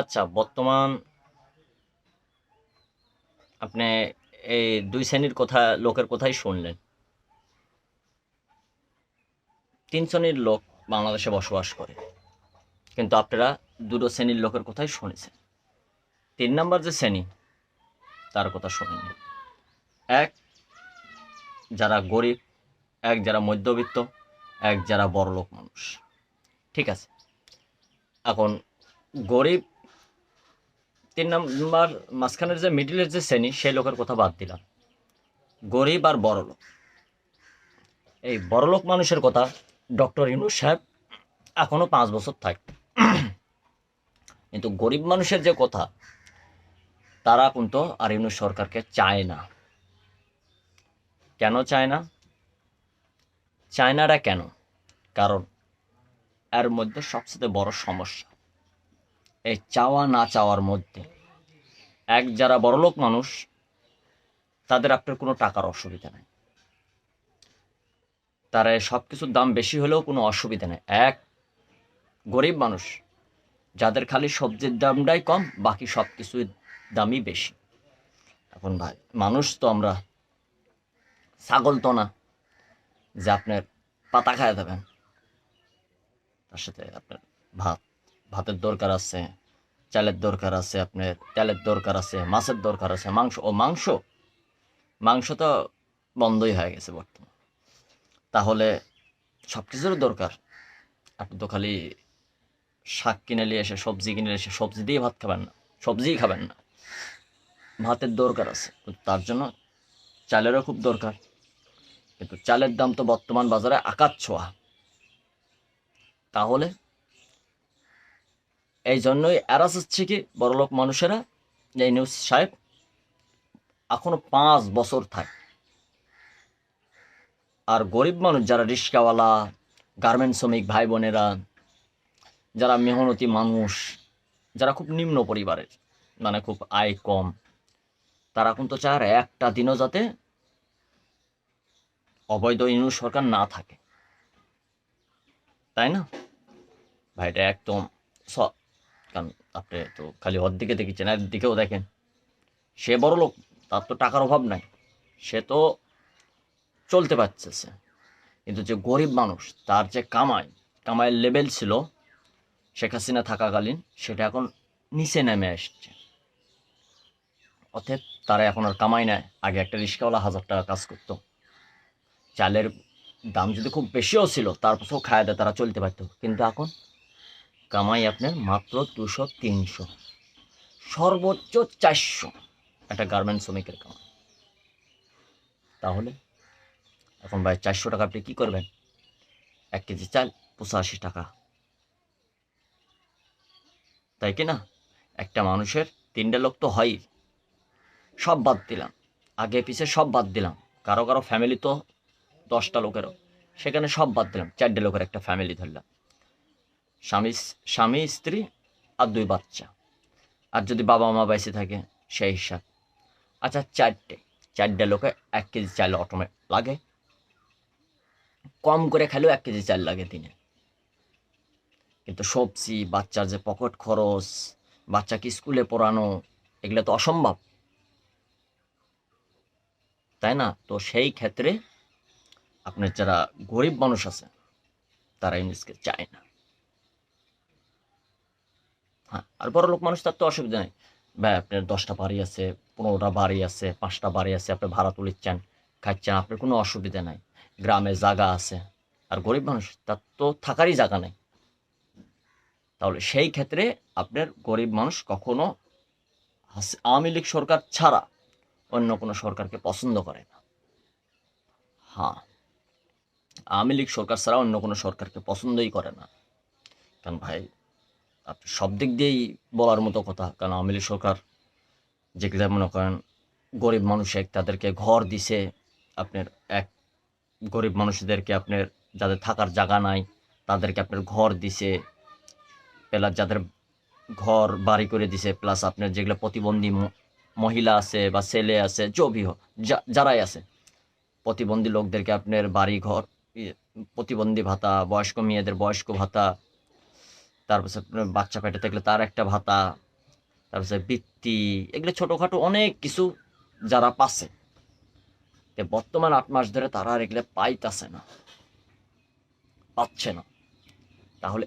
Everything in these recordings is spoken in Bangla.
আচ্ছা বর্তমান আপনি এই দুই শ্রেণির কথা, লোকের কথাই শুনলেন। তিন শ্রেণির লোক বাংলাদেশে বসবাস করে, কিন্তু আপনারা দুটো শ্রেণির লোকের কথাই শুনেছেন। তিন নম্বর যে শ্রেণি, তার কথা শুনেনি এক, যারা গরিব, এক যারা মধ্যবিত্ত, এক যারা বড়লোক মানুষ। ঠিক আছে? এখন গরিব তিন নম্বর মাঝখানের যে মিডিলের যে শ্রেণি, সেই লোকের কথা বাদ দিলাম। গরিব আর বড় লোক। এই বড়লোক মানুষের কথা ডক্টর ইউনুস সাহেব এখনও পাঁচ বছর থাকবে কিন্তু গরিব মানুষের যে কথা, তারা কিন্তু আর ইউনুস সরকারকে চায় না। কেন চায় না? চায়নাটা কেন? কারণ এর মধ্যে সবচেয়ে বড় সমস্যা। এই চাওয়া না চাওয়ার মধ্যে এক যারা বড়লোক মানুষ, তাদের আপনার কোনো টাকার অসুবিধা নেই। তারা সব কিছুর দাম বেশি হলেও কোনো অসুবিধা নেই। এক, গরিব মানুষ, যাদের খালি সবজির দামটাই কম, বাকি সব কিছুর দামই বেশি। এখন ভাই, মানুষ তো আমরা ছাগল তো না, যে আপনার পাতা খায় দেবেন। তার সাথে আপনার ভাত, ভাতের দরকার আছে। চালের দরকার আছে আপনার, তেলের দরকার আছে, মাছের দরকার আছে, মাংস, ও মাংস? মাংস তো বন্ধই হয়ে গেছে বর্তমান। তাহলে সব কিছুর দরকার। আপনি তো খালি শাক কিনে নিয়ে এসে, সবজি কিনে এসে, সবজি দিয়ে ভাত খাবেন না, সবজিই খাবেন না। ভাতের দরকার আছে তার জন্য চালেরও খুব দরকার। কিন্তু চালের দাম তো বর্তমান বাজারে আকাশ ছোঁয়া। তাহলে এই জন্যই এরাস হচ্ছে কি বড়লোক মানুষেরা যে নিউজ সাহেব, এখনও পাঁচ বছর থাকে। আর গরিব মানুষ যারা রিক্সাওয়ালা গার্মেন্ট শ্রমিক ভাই বোনেরা যারা মেহনতি মানুষ, যারা খুব নিম্ন পরিবারের মানে খুব আয় কম, তারা কিন্তু চায় আর একটা দিনও যাতে অবৈধ ইনু সরকার না থাকে। তাই না? ভাইটা একদম কারণ আপনি তো খালি ওর দিকে দেখেছেন এর দিকেও দেখেন। সে বড় লোক, তার তো টাকার অভাব নাই। সে তো চলতে পারছে কিন্তু যে গরিব মানুষ, তার যে কামাই, কামাইয়ের লেভেল ছিল শেখ হাসিনা থাকাকালীন, সেটা এখন নিচে নেমে আসছে। অতএব তারা এখন আর কামাই নেয়। আগে একটা রিক্সাওয়ালা হাজার টাকা কাজ করতো। চালের দাম যদি খুব বেশিও ছিল তারপরেও খায় দেয়, তারা চলতে পারতো। কিন্তু এখন কামাই আপনার মাত্র দুশো তিনশো। সর্বোচ্চ চারশো একটা গার্মেন্ট শ্রমিকের কামাই। তাহলে এখন ভাই চারশো টাকা আপনি কী করবেন? এক কেজি চাল, পঁচাশি টাকা। তাই কি না? একটা মানুষের তিনটে লোক তো হয়ই। সব বাদ দিলাম। আগে পিছে সব বাদ দিলাম। কারও কারও ফ্যামিলি তো দশটা লোকেরও। সেখানে সব বাদ দিলাম। চারটে লোকের একটা ফ্যামিলি ধরলাম। স্বামী স্বামী স্ত্রী আর দুই বাচ্চা। আর যদি বাবা মা বেঁচে থাকে, সেই হিসাব। আচ্ছা চারটে। চারটে লোকে এক কেজি চাল অটোমে, লাগে। কম করে খেলেও এক কেজি চাল লাগে দিনে। কিন্তু সবজি, বাচ্চার যে পকেট খরচ বাচ্চাকে স্কুলে পড়ানো, এগুলো তো অসম্ভব। তাই না? তো সেই ক্ষেত্রে আপনার যারা গরিব মানুষ আছে, তারা ইংলিশকে চায় না। হ্যাঁ আর বড় লোক মানুষ তার তো অসুবিধা নেই। ভাই, আপনার দশটা বাড়ি আছে, পনেরোটা বাড়ি আছে, পাঁচটা বাড়ি আছে, আপনি ভাড়া তুলিচ্ছেন খাচ্ছেন, আপনার কোনো অসুবিধা নাই। গ্রামে জায়গা আছে। আর গরিব মানুষ, তার তো থাকারই জায়গা নেই। তাহলে সেই ক্ষেত্রে আপনার গরিব মানুষ কখনো আওয়ামী লীগ সরকার ছাড়া অন্য কোনো সরকারকে পছন্দ করে না। হ্যাঁ আওয়ামী লীগ সরকার ছাড়া অন্য কোনো সরকারকে পছন্দই করে না। কারণ ভাই সব দিক দিয়েই বলার মতো কথা। কারণ আওয়ামী লীগ সরকার যেগুলো মনে করেন গরিব মানুষ এক তাদেরকে ঘর দিছে আপনার এক গরিব মানুষদেরকে আপনার যাদের থাকার জায়গা নাই তাদেরকে আপনার ঘর দিছে প্লাস যাদের ঘর বাড়ি করে দিছে প্লাস আপনার যেগুলো প্রতিবন্ধী মহিলা আছে বা ছেলে আছে জবি যারাই আছে প্রতিবন্ধী লোকদেরকে আপনার বাড়ি ঘর ইয়ে, প্রতিবন্ধী ভাতা বয়স্ক মেয়েদের বয়স্ক ভাতা তারপর বাচ্চা পেটে থাকলে তার একটা ভাতা তারপরে বৃত্তি, এগুলো ছোটোখাটো অনেক কিছু যারা পাচ্ছে। বর্তমান আট মাস ধরে তারা আর এগুলো পাইতাছে না, পাচ্ছে না। তাহলে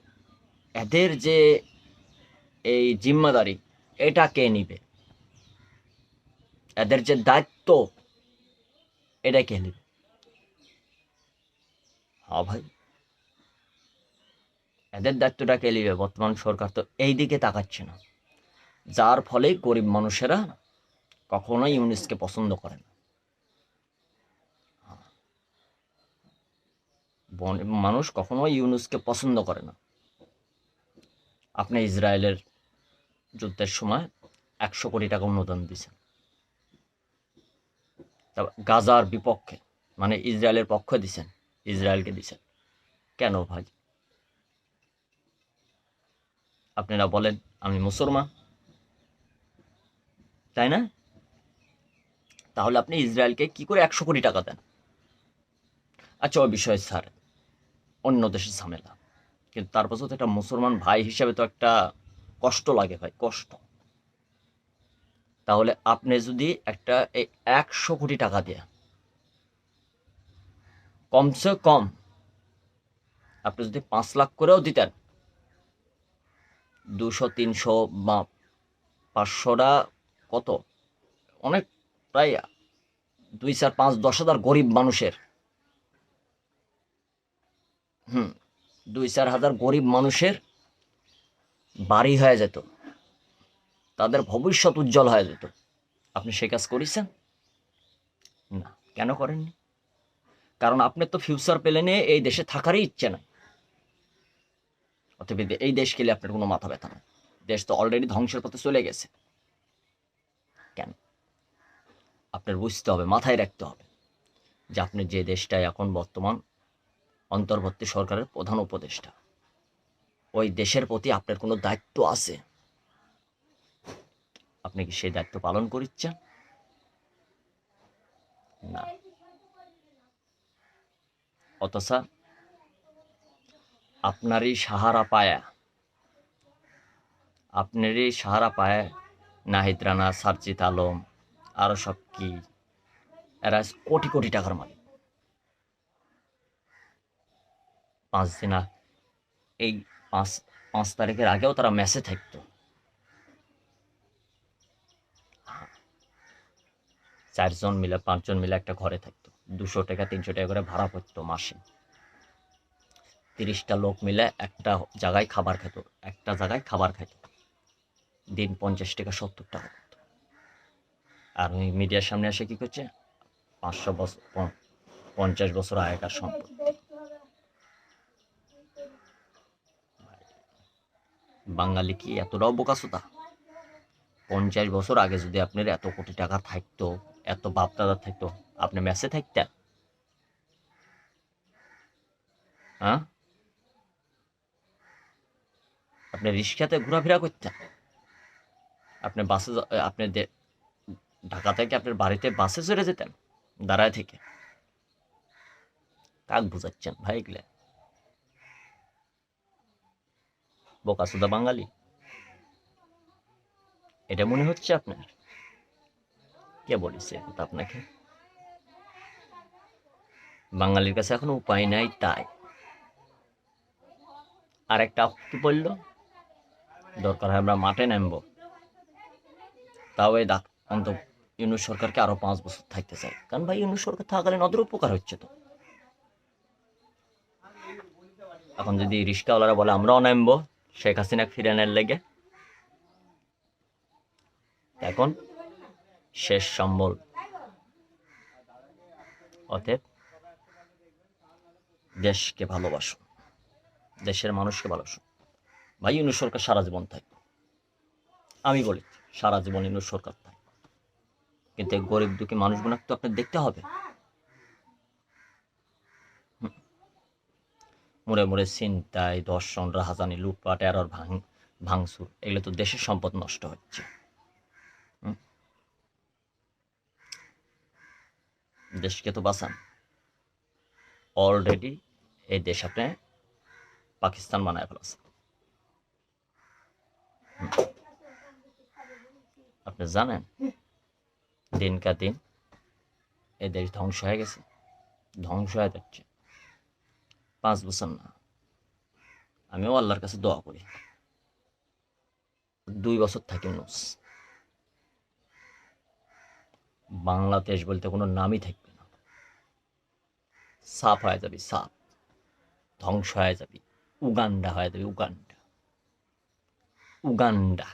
এদের যে এই জিম্মাদারি, এটা কে নিবে? এদের যে দায়িত্ব, এটা কে নিবে? হ্যাঁ ভাই। এদের দায়িত্বটা কে নিবে? বর্তমান সরকার তো এই দিকে তাকাচ্ছে না। যার ফলে গরিব মানুষেরা কখনোই ইউনিসকে পছন্দ করে না। মানুষ কখনোই ইউনুসকে পছন্দ করে না। আপনি ইসরায়েলের যুদ্ধের সময় একশো কোটি টাকা অনুদান দিয়েছেন। গাজার বিপক্ষে মানে ইসরায়েলের পক্ষে দিছেন ইসরায়েলকে দিছেন কেন ভাই? আপনারা বলেন, আমি মুসলমান। তাই না? তাহলে আপনি ইসরায়েলকে কি করে একশো কোটি টাকা দেন? আচ্ছা ওই বিষয়ে স্যার, অন্য দেশের ঝামেলা। কিন্তু তারপর তো একটা মুসলমান ভাই হিসেবে তো একটা কষ্ট লাগে ভাই, কষ্ট। তাহলে আপনি যদি একটা এই একশো কোটি টাকা দিয়ে কমসে কম আপনি যদি পাঁচ লাখ করেও দিতেন দুশো, তিনশো বা পাঁচশোটা কত? অনেক, প্রায় দুই চার পাঁচ দশ হাজার গরিব মানুষের। হুম, দুই চার হাজার গরিব মানুষের বাড়ি হয়ে যেত। তাদের ভবিষ্যৎ উজ্জ্বল হয়ে যেত। আপনি সে কাজ করেছেন? না। কেন করেননি? কারণ আপনার তো ফিউচার প্ল্যানে এই দেশে থাকারই ইচ্ছে নাই অতএব এই দেশ খেলে আপনার কোনো মাথা ব্যথা নেই। দেশ তো অলরেডি ধ্বংসের পথে চলে গেছে। কেন? আপনার বুঝতে হবে, মাথায় রাখতে হবে যে আপনি যে দেশটায় এখন বর্তমান অন্তর্বর্তী সরকারের প্রধান উপদেষ্টা, ওই দেশের প্রতি আপনার কোনো দায়িত্ব আছে? আপনি কি সেই দায়িত্ব পালন করিচ্ছেন? না। অথচ আপনারই সাহারা পায়া। আপনারই সাহারা পায়, নাহিদ রানা সার্জিত আলম আরও সব কি? এরা কোটি কোটি টাকার মালিক। পাঁচ দিন এই পাঁচ পাঁচ তারিখের আগেও তারা মেসে থাকতো। চারজন মিলে, পাঁচজন মিলে একটা ঘরে থাকতো। দুশো টাকা, তিনশো টাকা করে ভাড়া পড়তো মাসে। তিরিশটা লোক মিলে একটা জায়গায় খাবার খেত, একটা জায়গায় খাবার খেত দিন পঞ্চাশ টাকা সত্তর টাকা আর ওই মিডিয়ার সামনে এসে কি করছে? পাঁচশো বছর পঞ্চাশ বছর আগেকার সম্পদ। বাঙালি কি এতটাও বোকাসোতা পঞ্চাশ বছর আগে যদি আপনার এত কোটি টাকা থাকতো, এত বাপদাদা থাকতো, আপনি মেসে থাকতেন? হ্যাঁ? আপনি রিক্সাতে ঘোরাফেরা করতেন? আপনি বাসে আপনি ঢাকা থেকে আপনার বাড়িতে বাসে চড়ে যেতেন? দাঁড়ায় থেকে? কাক বুঝাচ্ছেন ভাই এগুলা? বোকাসুদা বাঙালি? এটা মনে হচ্ছে আপনার? কে কথা আপনাকে? বাঙালির কাছে এখন উপায় নাই তাই। আর একটা আপত্তি পড়ল দরকার হয়, আমরা মাঠে নামবো। তাও এই ডাক অন্ত ইউনুস সরকারকে আরও পাঁচ বছর থাকতে চাই। কারণ ভাই, ইউনুস সরকার থাকাকালীন ওদের উপকার হচ্ছে তো। এখন যদি রিক্সাওয়ালারা বলে, আমরাও নামবো শেখ হাসিনা ফিরে আনার লেগে। এখন শেষ সম্বল। অতএব দেশকে ভালোবাসো, দেশের মানুষকে ভালোবাসো। ভাই, ইউনুস সরকার সারা জীবন থাকবে আমি বলি, সারা জীবন ইউনুস সরকার থাকবে কিন্তু এই গরিব দুঃখী মানুষগুলো তো আপনার দেখতে হবে। মুড়ে মুড়ে ছিনতাই দর্শন রাহাজানি, লুটপাট, এরর ভাঙ, ভাঙচুর, এগুলো তো দেশের সম্পদ নষ্ট হচ্ছে। দেশকে তো বাঁচান অলরেডি এই দেশ আপনি পাকিস্তান বানায় ফেলাছে। আপনি জানেন, দিন কা দিন এ দেশ ধ্বংস হয়ে গেছে, ধ্বংস হয়ে যাচ্ছে। পাঁচ বছর না, আমিও আল্লাহর কাছে দোয়া করি। দুই বছর থাকি নুস। বাংলাদেশ বলতে কোনো নামই থাকবে না। সাপ হয়ে যাবি সাপ ধ্বংস হয়ে যাবি, উগান্ডা হয়ে যাবি, উগান্ডা। উগান্ডা